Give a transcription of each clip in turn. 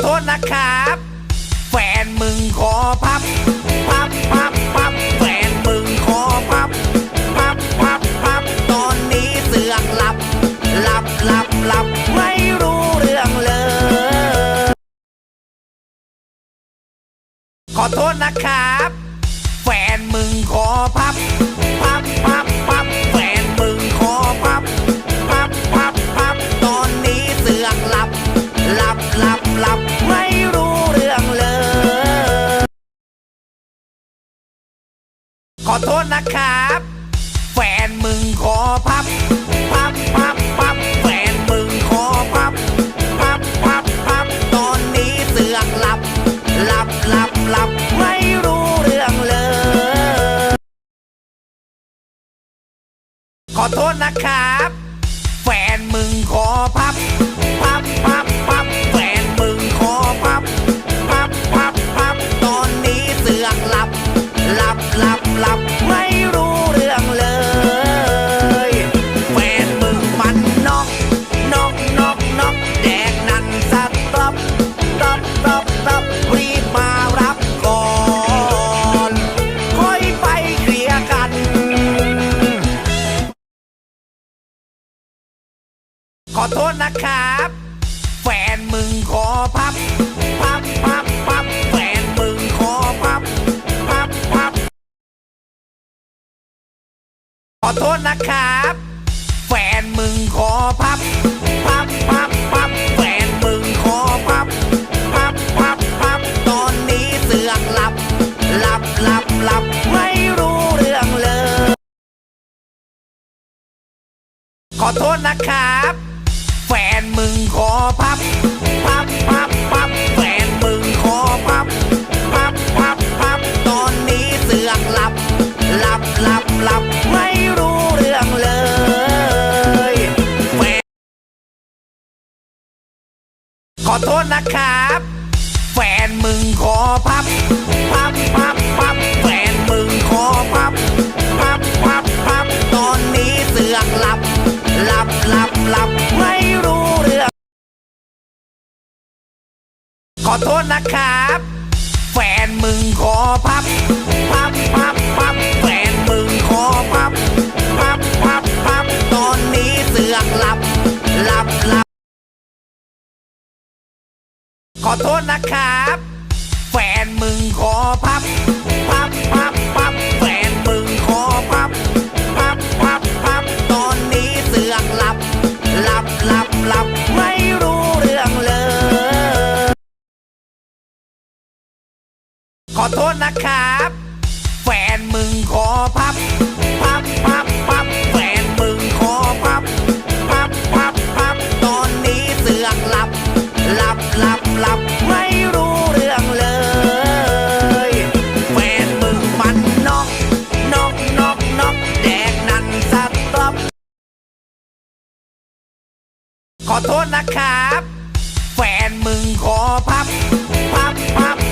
โทษนะครับ แฟนมึงขอพับ พับพับพับแฟนมึงขอพับ พับพับพับตอนนี้เสือกหลับ หลับหลับหลับไม่รู้เรื่องเลย ขอโทษนะครับ แฟนมึงขอพับ ขอโทษนะครับ แฟนมึงขอพับ พับพับพับแฟนมึงขอพับ พับพับพับตอนนี้เสือกหลับ หลับหลับหลับไม่รู้เรื่องเลย ขอโทษนะครับ แฟนมึงขอพับ อโทษนะครับ แฟนมึงขอพับ พับพับพับแฟนมึงขอพับ พับพับขอโทษนะครับ แฟนมึงขอพับ พับพับพับแฟนมึงขอพับ พับพับพับตอนนี้เสือกหลับ หลับหลับหลับไม่รู้เรื่องเลย ขอโทษนะครับ พับ พับ พับ พับ แฟนมึงขอพับ พับ พับ พับ ตอนนี้เสือกหลับ หลับ หลับ หลับ ไม่รู้เรื่องเลยแฟนขอโทษนะครับ แฟนมึงขอพับ พับ พับ อโทษนะครับ แฟนมึงขอพับ พับพับพับแฟนมึงขอพับ พับพับพับตอนนี้เสือกหลับหลับหลับ ขอโทษนะครับ แฟนมึงขอพับพับ อโทษนะครับ แฟนมึงขอพับ พับพับพับแฟนมึงขอพับ พับพับพับตอนนี้เสือกหลับ หลับหลับหลับไม่รู้เรื่องเลย แฟนมึงมันนอกนอกนอกนอกแดกนั่นสต๊อปขอโทษนะครับ แฟนมึงขอพับ พับพับ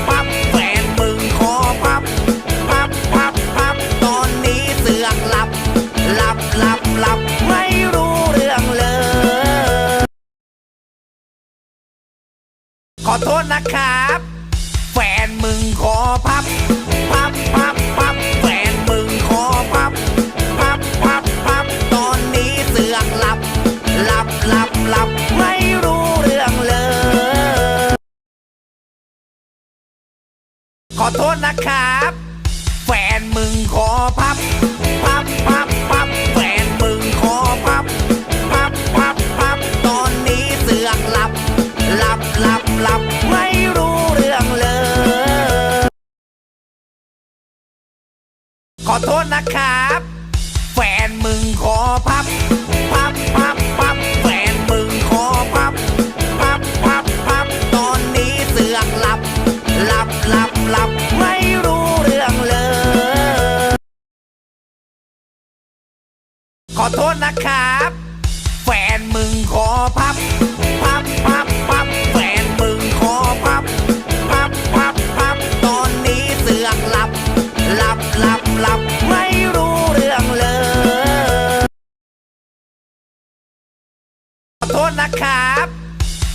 ขอโทษนะครับ แฟนมึงขอพับ พับพับพับแฟนมึงขอพับ พับพับพับตอนนี้เสือกหลับ หลับหลับหลับไม่รู้เรื่องเลย ขอโทษนะครับ แฟนมึงขอ อโทษนะครับ แฟนมึงขอพับ พับพับพับแฟนมึงขอพับ พับพับพับตอนนี้เสือกหลับ หลับหลับหลับไม่รู้เรื่องเลย ขอโทษนะครับ ทษนะครับ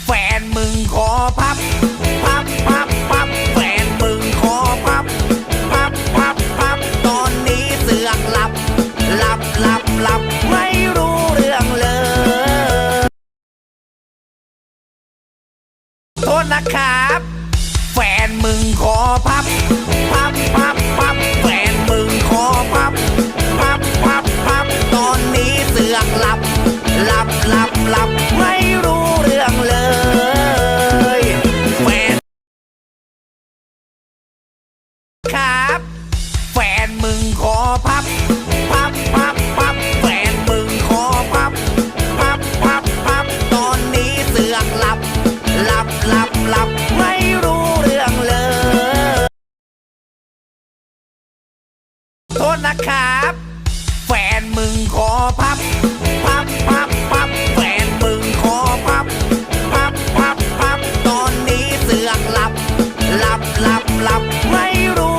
แฟนมึงขอพับ พับพับพับแฟนมึงขอพับ พับพับพับตอนนี้เสือกหลับ หลับหลับหลับไม่รู้เรื่องเลยโทษนะครับ แฟนมึงขอพับ พับพับพับแฟนมึงขอพับ พับพับพับตอนนี้เสือกหลับ หลับหลับ หลับไม่รู้เรื่องเลยแฟนครับ แฟนมึงขอพับ พับพับพับแฟนมึงขอพับ พับพับพับตอนนี้เสือกหลับ หลับหลับหลับไม่รู้เรื่องเลย โทษนะครับ แฟนมึงขอพับพับ ลับไม่รู้